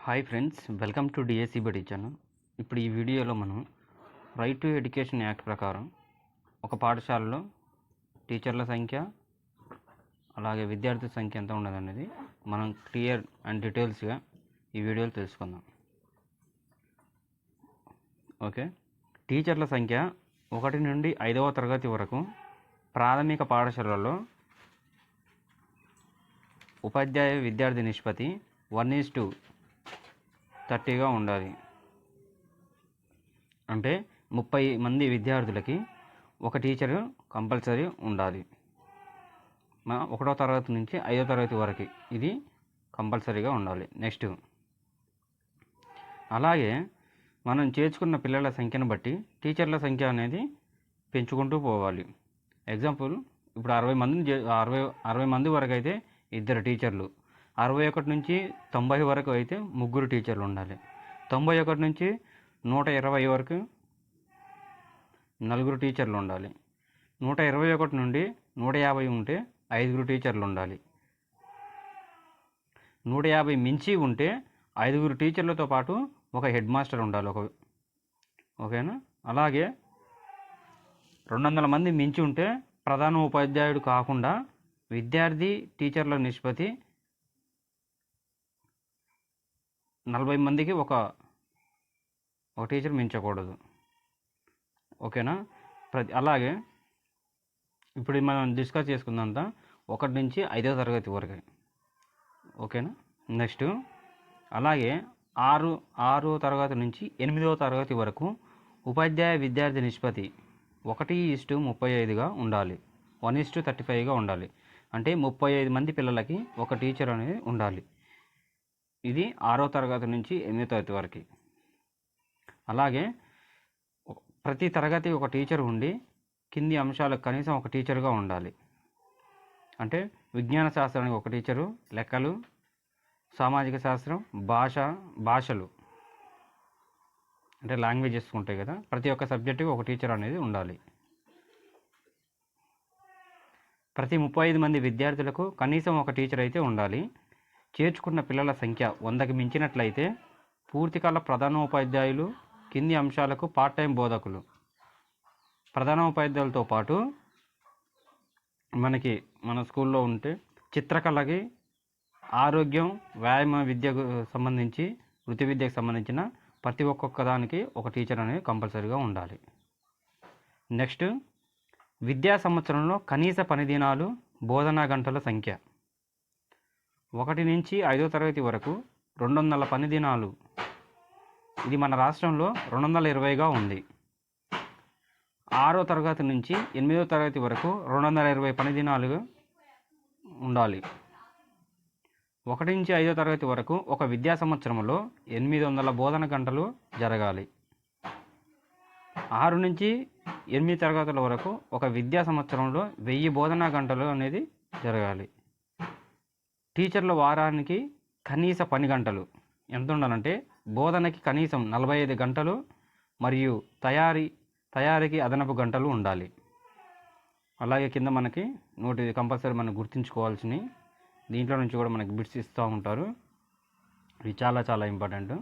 Hi friends welcome to DSC Badi channel ఇప్పుడు ఈ వీడియోలో మనం రైట్ టు ఎడ్యుకేషన్ యాక్ట్ ప్రకారం ఒక పాఠశాలలో టీచర్ల సంఖ్య అలాగే విద్యార్థుల సంఖ్య ఎంత ఉన్నదనేది మనం క్లియర్ అండ్ డీటెయిల్స్గా ఈ వీడియోలో తెలుసుకుందాం. ఓకే టీచర్ల సంఖ్య ఒకటి నుండి ఐదవ తరగతి వరకు ప్రాథమిక పాఠశాలలో ఉపాధ్యాయ విద్యార్థి నిష్పత్తి వన్ ఈస్ టూ థర్టీగా ఉండాలి. అంటే ముప్పై మంది విద్యార్థులకి ఒక టీచరు కంపల్సరీ ఉండాలి. మా ఒకటో తరగతి నుంచి ఐదో తరగతి వరకు ఇది కంపల్సరీగా ఉండాలి. నెక్స్ట్ అలాగే మనం చేర్చుకున్న పిల్లల సంఖ్యను బట్టి టీచర్ల సంఖ్య అనేది పెంచుకుంటూ పోవాలి. ఎగ్జాంపుల్ ఇప్పుడు అరవై మందిని చే- అరవై అరవై మంది వరకు అయితే ఇద్దరు టీచర్లు. అరవై ఒకటి నుంచి తొంభై వరకు అయితే ముగ్గురు టీచర్లు ఉండాలి. తొంభై ఒకటి నుంచి నూట ఇరవై వరకు నలుగురు టీచర్లు ఉండాలి. నూట ఇరవై ఒకటి నుండి నూట యాభై ఉంటే ఐదుగురు టీచర్లు ఉండాలి. నూట యాభై మించి ఉంటే ఐదుగురు టీచర్లతో పాటు ఒక హెడ్ మాస్టర్ ఉండాలి ఒక ఓకేనా? అలాగే రెండు వందల మంది మించి ఉంటే ప్రధాన ఉపాధ్యాయుడు కాకుండా విద్యార్థి టీచర్ల నిష్పత్తి నలభై మందికి ఒక ఒక టీచర్ మించకూడదు. ఓకేనా? ప్రతి అలాగే ఇప్పుడు మనం డిస్కస్ చేసుకుందంతా ఒకటి నుంచి ఐదో తరగతి వరకు. ఓకేనా? నెక్స్ట్ అలాగే ఆరు ఆరో తరగతి నుంచి ఎనిమిదవ తరగతి వరకు ఉపాధ్యాయ విద్యార్థి నిష్పత్తి ఒకటి ఇస్టు ముప్పై ఐదుగా ఉండాలి. వన్ ఇస్టు థర్టీ ఫైవ్గా ఉండాలి. అంటే ముప్పై ఐదు మంది పిల్లలకి ఒక టీచర్ అనేది ఉండాలి. ఇది ఆరో తరగతి నుంచి ఎనిమిదో తరగతి వరకు. అలాగే ప్రతి తరగతి ఒక టీచర్ ఉండి కింది అంశాలకు కనీసం ఒక టీచర్గా ఉండాలి. అంటే విజ్ఞాన శాస్త్రానికి ఒక టీచరు లెక్కలు సామాజిక శాస్త్రం భాష భాషలు అంటే లాంగ్వేజెస్ ఉంటాయి కదా ప్రతి ఒక్క సబ్జెక్టుకి ఒక టీచర్ అనేది ఉండాలి. ప్రతి ముప్పై ఐదు మంది విద్యార్థులకు కనీసం ఒక టీచర్ అయితే ఉండాలి. చేర్చుకున్న పిల్లల సంఖ్య వందకి మించినట్లయితే పూర్తికాల ప్రధానోపాధ్యాయులు కింది అంశాలకు పార్ట్ టైం బోధకులు. ప్రధానోపాధ్యాయులతో పాటు మనకి మన స్కూల్లో ఉంటే చిత్రకళకి ఆరోగ్యం వ్యాయామ విద్యకు సంబంధించి వృత్తి విద్యకు సంబంధించిన ప్రతి ఒక్కొక్క దానికి ఒక టీచర్ అనేది కంపల్సరీగా ఉండాలి. నెక్స్ట్ విద్యా సంవత్సరంలో కనీస పని దినాలు బోధనా గంటల సంఖ్య. ఒకటి నుంచి ఐదో తరగతి వరకు రెండు వందల పని దినాలు. ఇది మన రాష్ట్రంలో రెండు వందల ఇరవైగా ఉంది. ఆరో తరగతి నుంచి ఎనిమిదో తరగతి వరకు రెండు వందల ఇరవై పని దినాలు ఉండాలి. ఒకటి నుంచి ఐదో తరగతి వరకు ఒక విద్యా సంవత్సరంలో ఎనిమిది వందల బోధన గంటలు జరగాలి. ఆరు నుంచి ఎనిమిది తరగతుల వరకు ఒక విద్యా సంవత్సరంలో వెయ్యి బోధనా గంటలు అనేది జరగాలి. టీచర్ల వారానికి కనీస పని గంటలు. ఎంత ఉండాలంటే బోధనకి కనీసం నలభై ఐదు గంటలు మరియు తయారీ తయారీకి అదనపు గంటలు ఉండాలి. అలాగే కింద మనకి నోటి కంపల్సరీ మనం గుర్తుంచుకోవాల్సినవి దీంట్లో నుంచి కూడా మనకి బిట్స్ ఇస్తూ ఉంటారు. ఇవి చాలా చాలా ఇంపార్టెంట్.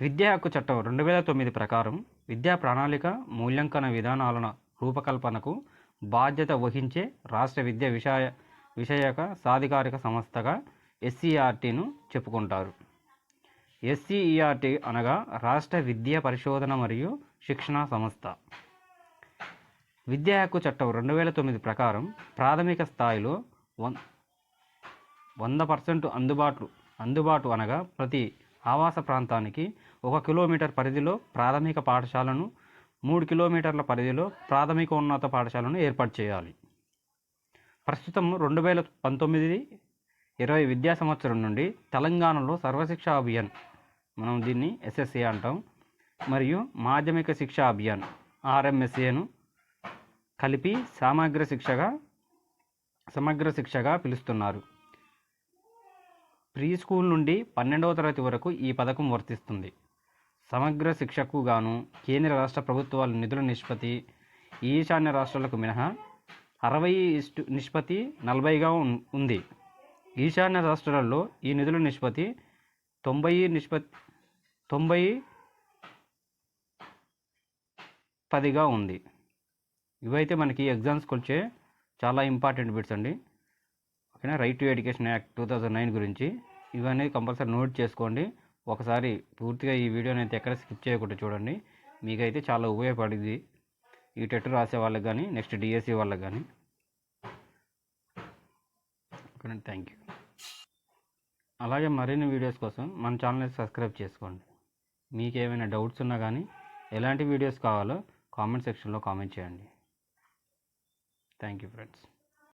విద్యా హక్కు చట్టం రెండు వేల తొమ్మిది ప్రకారం విద్యా ప్రణాళిక మూల్యాంకన విధానాలను రూపకల్పనకు బాధ్యత వహించే రాష్ట్ర విద్యా విషయ విషయక సాధికారిక సంస్థగా ఎస్సీఆర్టీను చెప్పుకుంటారు. ఎస్సీఈఆర్టీ అనగా రాష్ట్ర విద్యా పరిశోధన మరియు శిక్షణ సంస్థ. విద్యా హక్కు చట్టం రెండు వేల తొమ్మిది ప్రకారం ప్రాథమిక స్థాయిలో వన్ వంద పర్సెంట్ అందుబాటు అందుబాటు అనగా ప్రతి ఆవాస ప్రాంతానికి ఒక కిలోమీటర్ పరిధిలో ప్రాథమిక పాఠశాలను మూడు కిలోమీటర్ల పరిధిలో ప్రాథమిక ఉన్నత పాఠశాలను ఏర్పాటు చేయాలి. ప్రస్తుతం రెండు వేల పంతొమ్మిది ఇరవై విద్యా సంవత్సరం నుండి తెలంగాణలో సర్వశిక్ష అభియాన్. మనం దీన్ని ఎస్ఎస్ఏ అంటాం. మరియు మాధ్యమిక శిక్షా అభియాన్ ఆర్ఎంఎస్ఏను కలిపి సమగ్ర శిక్షగా సమగ్ర శిక్షగా పిలుస్తున్నారు. ప్రీ స్కూల్ నుండి పన్నెండవ తరగతి వరకు ఈ పథకం వర్తిస్తుంది. సమగ్ర శిక్షకు గాను కేంద్ర రాష్ట్ర ప్రభుత్వాల నిధుల నిష్పత్తి ఈశాన్య రాష్ట్రాలకు మినహా అరవై ఇష్టు నిష్పత్తి నలభైగా ఉంది. ఈశాన్య రాష్ట్రాల్లో ఈ నిధుల నిష్పత్తి తొంభై నిష్పత్తి తొంభై పదిగా ఉంది. ఇవైతే మనకి ఎగ్జామ్స్కి వచ్చే చాలా ఇంపార్టెంట్ బిట్స్ అండి. ఓకేనా? Right to education act two thousand nine గురించి ఇవన్నీ కంపల్సరీ నోట్ చేసుకోండి. ఒకసారి పూర్తిగా ఈ వీడియోని అయితే ఎక్కడ స్కిప్ చేయకుండా చూడండి. మీకైతే చాలా ఉపయోగపడింది ఈ టెట్ రాసే వాళ్ళకి కానీ నెక్స్ట్ డిఎస్సి వాళ్ళకి కానీ ఓకే థ్యాంక్ యూ అలాగే మరిన్ని వీడియోస్ కోసం మన ఛానల్ని సబ్స్క్రైబ్ చేసుకోండి. మీకు ఏమైనా డౌట్స్ ఉన్నా కానీ ఎలాంటి వీడియోస్ కావాలో కామెంట్ సెక్షన్లో కామెంట్ చేయండి. Thank you friends